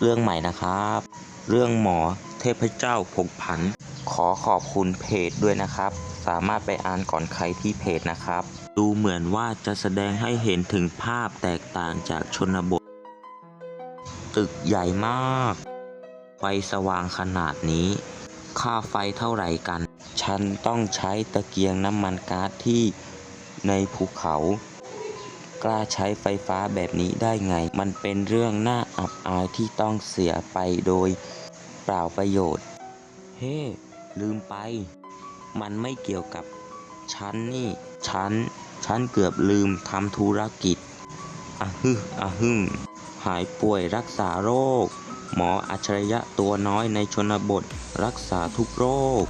เรื่องใหม่นะครับ เรื่องหมอเทพเจ้าผกผัน ขอขอบคุณเพจด้วยนะครับ สามารถไปอ่านก่อนใครที่เพจนะครับ ดูเหมือนว่าจะแสดงให้เห็นถึงภาพแตกต่างจากชนบท ตึกใหญ่มาก ไฟสว่างขนาดนี้ ค่าไฟเท่าไหร่กัน ฉันต้องใช้ตะเกียงน้ำมันก๊าซที่ในภูเขา กล้าใช้ไฟฟ้าแบบนี้ได้ไง มันเป็นเรื่องน่าอับอายที่ต้องเสียไปโดยเปล่าประโยชน์ เฮ้ลืมไป มันไม่เกี่ยวกับฉันนี่ ฉัน ฉันเกือบลืมทำธุรกิจอะฮึอะฮึมหายป่วยรักษาโรค หมออัจฉริยะตัวน้อยในชนบท รักษาทุกโรค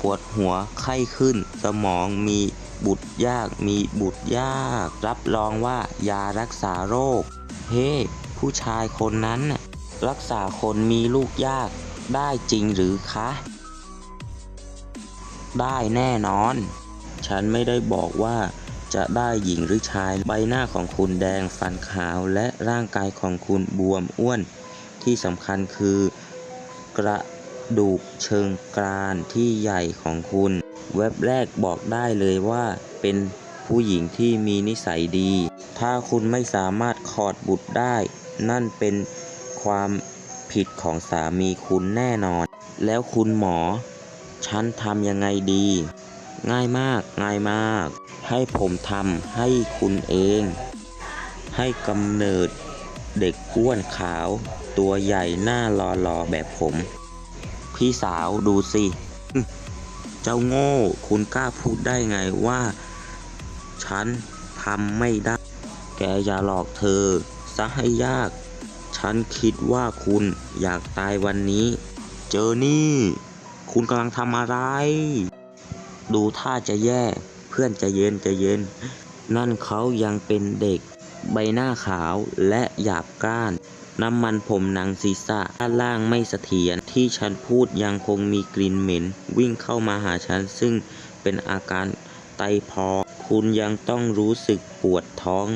ปวดหัวไข้ขึ้นสมองมี บุตรยากมีบุตรยาก รับรองว่ายารักษาโรค เฮ้ผู้ชายคนนั้น รักษาคนมีลูกยากได้จริงหรือคะ ได้แน่นอน ฉันไม่ได้บอกว่าจะได้หญิงหรือชายใบหน้าของคุณแดงฟันขาวและร่างกายของคุณบวมอ้วน ที่สำคัญคือกระดูกเชิงกรานที่ใหญ่ของคุณ เว็บแรกบอกได้เลยว่าเป็นผู้หญิงที่มีนิสัยดี ถ้าคุณไม่สามารถขอดบุตรได้ นั่นเป็นความผิดของสามีคุณแน่นอน แล้วคุณหมอ ฉันทำยังไงดี ง่ายมาก ง่ายมาก ให้ผมทำให้คุณเอง ให้กำเนิดเด็กอ้วนขาว ตัวใหญ่หน้ารอรอๆแบบผม พี่สาวดูสิ จ้าโง่ คุณกล้าพูดได้ไงว่า ฉันทำไม่ได้ แกอย่าหลอกเธอ ซะให้ยาก ฉันคิดว่าคุณอยากตายวันนี้ เจอนี่ คุณกำลังทำอะไร ดูท่าจะแย่ เพื่อนจะเย็นจะเย็น นั่นเขายังเป็นเด็ก ใบหน้าขาวและหยาบกร้าน น้ำมันผมหนังศีรษะด้านล่างไม่เสถียรที่ฉันพูดยังคงมีกลิ่นเหม็น วิ่งเข้ามาหาฉันซึ่งเป็นอาการไตพอกคุณยังต้องรู้สึกปวดท้อง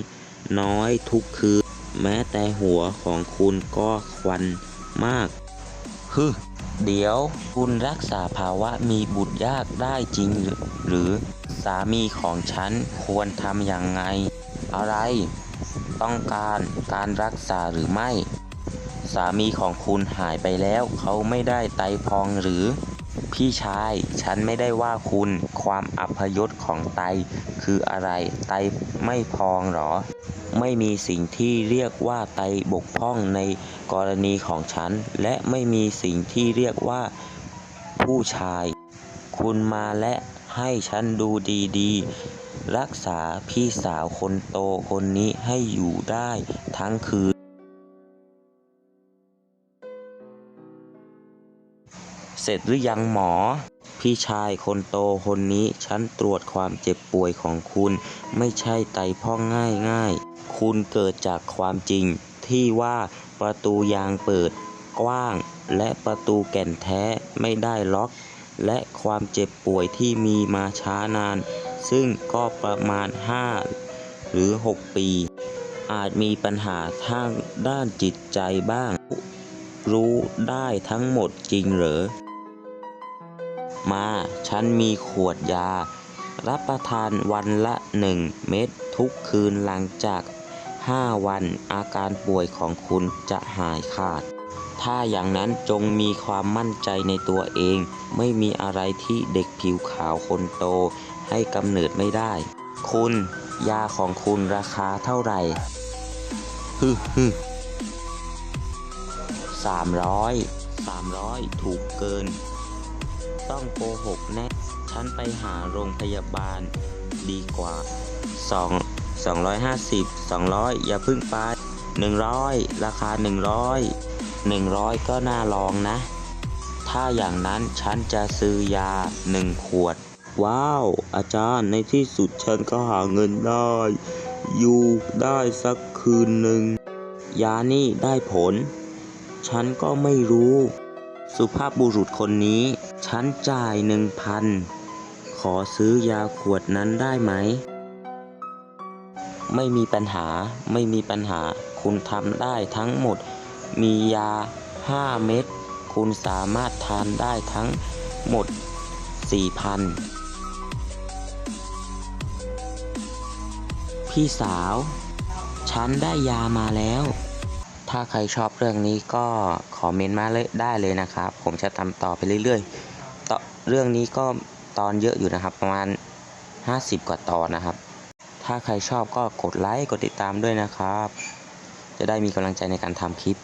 น้อยทุกคืน แม้แต่หัวของคุณก็ควันมากฮึเดี๋ยวคุณรักษาภาวะมีบุตรยากได้จริง หรือหรือสามีของฉันควรทำอย่างไง อะไร ต้องการการรักษาหรือไม่ สามีของคุณหายไปแล้ว เขาไม่ได้ไตพองหรือ พี่ชาย ฉันไม่ได้ว่าคุณ ความอัพยศของไต คืออะไร ไตไม่พองหรอ ไม่มีสิ่งที่เรียกว่าไตบกพร่องในกรณีของฉัน และไม่มีสิ่งที่เรียกว่าผู้ชาย คุณมาและให้ฉันดูดีๆ รักษาพี่สาวคนโตคนนี้ให้อยู่ได้ทั้งคืน เสร็จหรือยังหมอ พี่ชายคนโตคนนี้ฉันตรวจความเจ็บป่วยของคุณ ไม่ใช่ไตพองง่ายง่ายคุณเกิดจากความจริง ที่ว่าประตูยางเปิด กว้าง และประตูแก่นแท้ไม่ได้ล็อก และความเจ็บป่วยที่มีมาช้านาน ซึ่งก็ประมาณ 5 หรือ 6 ปี อาจมีปัญหาทางด้านจิตใจบ้างรู้ได้ทั้งหมดจริงเหรอ มา ฉันมีขวดยา รับประทานวันละหนึ่งเม็ดทุกคืนหลังจาก 5 วันอาการป่วยของคุณจะหายขาด ถ้าอย่างนั้นจงมีความมั่นใจในตัวเอง ไม่มีอะไรที่เด็กผิวขาวคนโต ให้กำเนิดไม่ได้ คุณ ยาของคุณราคาเท่าไหร่ฮึฮึสามร้อยสามร้อยถูกเกิน ต้องโกหกแน่ ฉันไปหาโรงพยาบาลดีกว่าสองสองร้อยห้าสิบสองร้อยอย่าพึ่งไปหนึ่งร้อยราคาหนึ่งร้อยหนึ่งร้อยก็น่าลองนะ ถ้าอย่างนั้นฉันจะซื้อยาหนึ่งขวด ว้าว อาจารย์ในที่สุดฉันก็หาเงินได้ อยู่ได้สักคืนหนึ่ง ยานี่ได้ผล ฉันก็ไม่รู้ สุภาพบุรุษคนนี้ ฉันจ่ายหนึ่งพัน ขอซื้อยาขวดนั้นได้ไหม ไม่มีปัญหา ไม่มีปัญหา คุณทำได้ทั้งหมด มียา 5 เม็ด คุณสามารถทานได้ทั้งหมด 4,000 พี่สาว ฉันได้ยามาแล้ว ถ้าใครชอบเรื่องนี้ก็คอมเมนต์มาเลยได้เลยนะครับ ผมจะทำต่อไปเรื่อยๆ เรื่องนี้ก็ตอนเยอะอยู่นะครับ ประมาณ 50 กว่าตอนนะครับ ถ้าใครชอบก็กดไลค์กดติดตามด้วยนะครับ จะได้มีกำลังใจในการทำคลิป